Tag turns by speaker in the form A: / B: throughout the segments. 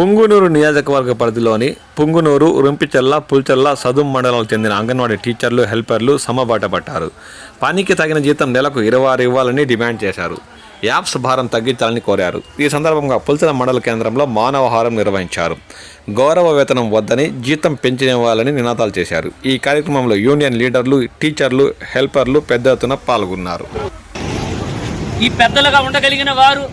A: పుంగునూరు నియోజకవర్గ పరిధిలోని పుంగునూరు రుంపిచెల్ల పుల్చెల్ల సదుం మండలాలకు చెందిన అంగన్వాడీ టీచర్లు హెల్పర్లు సమబాట పట్టారు పనికి తగిన జీతం నెలకు ఇరవై ఆరు ఇవ్వాలని డిమాండ్ చేశారు. యాప్స్ భారం తగ్గించాలని కోరారు. ఈ సందర్భంగా పుల్చెల మండల కేంద్రంలో మానవహారం నిర్వహించారు. గౌరవ వేతనం వద్దని జీతం పెంచినివ్వాలని నినాదాలు చేశారు. ఈ కార్యక్రమంలో యూనియన్ లీడర్లు టీచర్లు హెల్పర్లు పెద్ద ఎత్తున పాల్గొన్నారు.
B: ఈ పెద్దలుగా ఉండగలిగిన వారు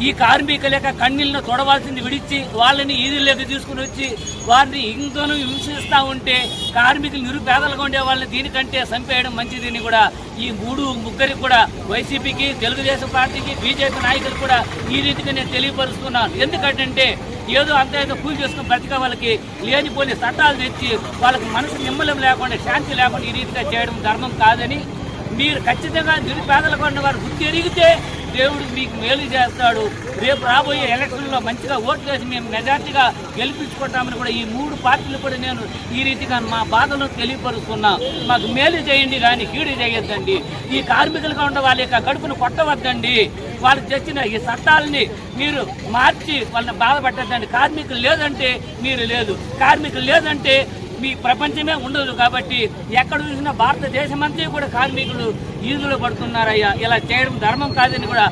B: ఈ కార్మికుల యొక్క కన్నీళ్ళను తొడవాల్సింది విడిచి వాళ్ళని ఈదుల్లోకి తీసుకుని వచ్చి వారిని ఇంకను హింసిస్తూ ఉంటే కార్మికులు నిరుపేదలుగా ఉండే వాళ్ళని దీనికంటే చంపేయడం మంచిదని కూడా ఈ మూడు ముగ్గురికి కూడా వైసీపీకి తెలుగుదేశం పార్టీకి బీజేపీ నాయకులు కూడా ఈ రీతిగా నేను తెలియపరుస్తున్నాను ఎందుకంటే ఏదో అంత ఏదో కూలి చేసుకుని బ్రతిక వాళ్ళకి లేనిపోని చట్టాలు తెచ్చి వాళ్ళకి మనసు నిమ్మలం లేకుండా శాంతి లేకుండా ఈ రీతిగా చేయడం ధర్మం కాదని మీరు ఖచ్చితంగా నిరుపేదలకు ఉన్న వారు గుర్తు ఎరిగితే దేవుడు మీకు మేలు చేస్తాడు. రేపు రాబోయే ఎలక్షన్లో మంచిగా ఓట్లు వేసి మేము మెజార్టీగా గెలిపించుకుంటామని కూడా ఈ మూడు పార్టీలు కూడా నేను ఈ రీతిగా మా బాధను తెలియపరుస్తున్నా. మాకు మేలు చేయండి కానీ కీడు చేయొద్దండి. ఈ కార్మికులుగా ఉన్న వాళ్ళ యొక్క గడుపును కొట్టవద్దండి. వాళ్ళు తెచ్చిన ఈ చట్టాలని మీరు మార్చి వాళ్ళని బాధపెట్టద్దండి కార్మికులు లేదంటే మీరు లేదు. కార్మికులు లేదంటే మీ ప్రపంచమే ఉండదు కాబట్టి ఎక్కడ చూసినా భారతదేశం అంతా కూడా కార్మికులు ఈదులు పడుతున్నారయ్యా. ఇలా చేయడం ధర్మం కాదని కూడా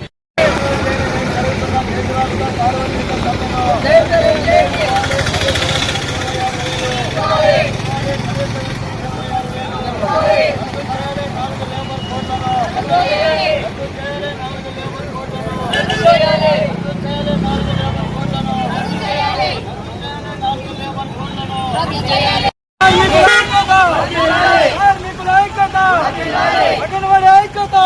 C: కార్మికుల ఐక్యత అంగన్వాడీ ఐక్యత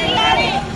C: అంగన్వాడీ కార్మికుల ఐక్యత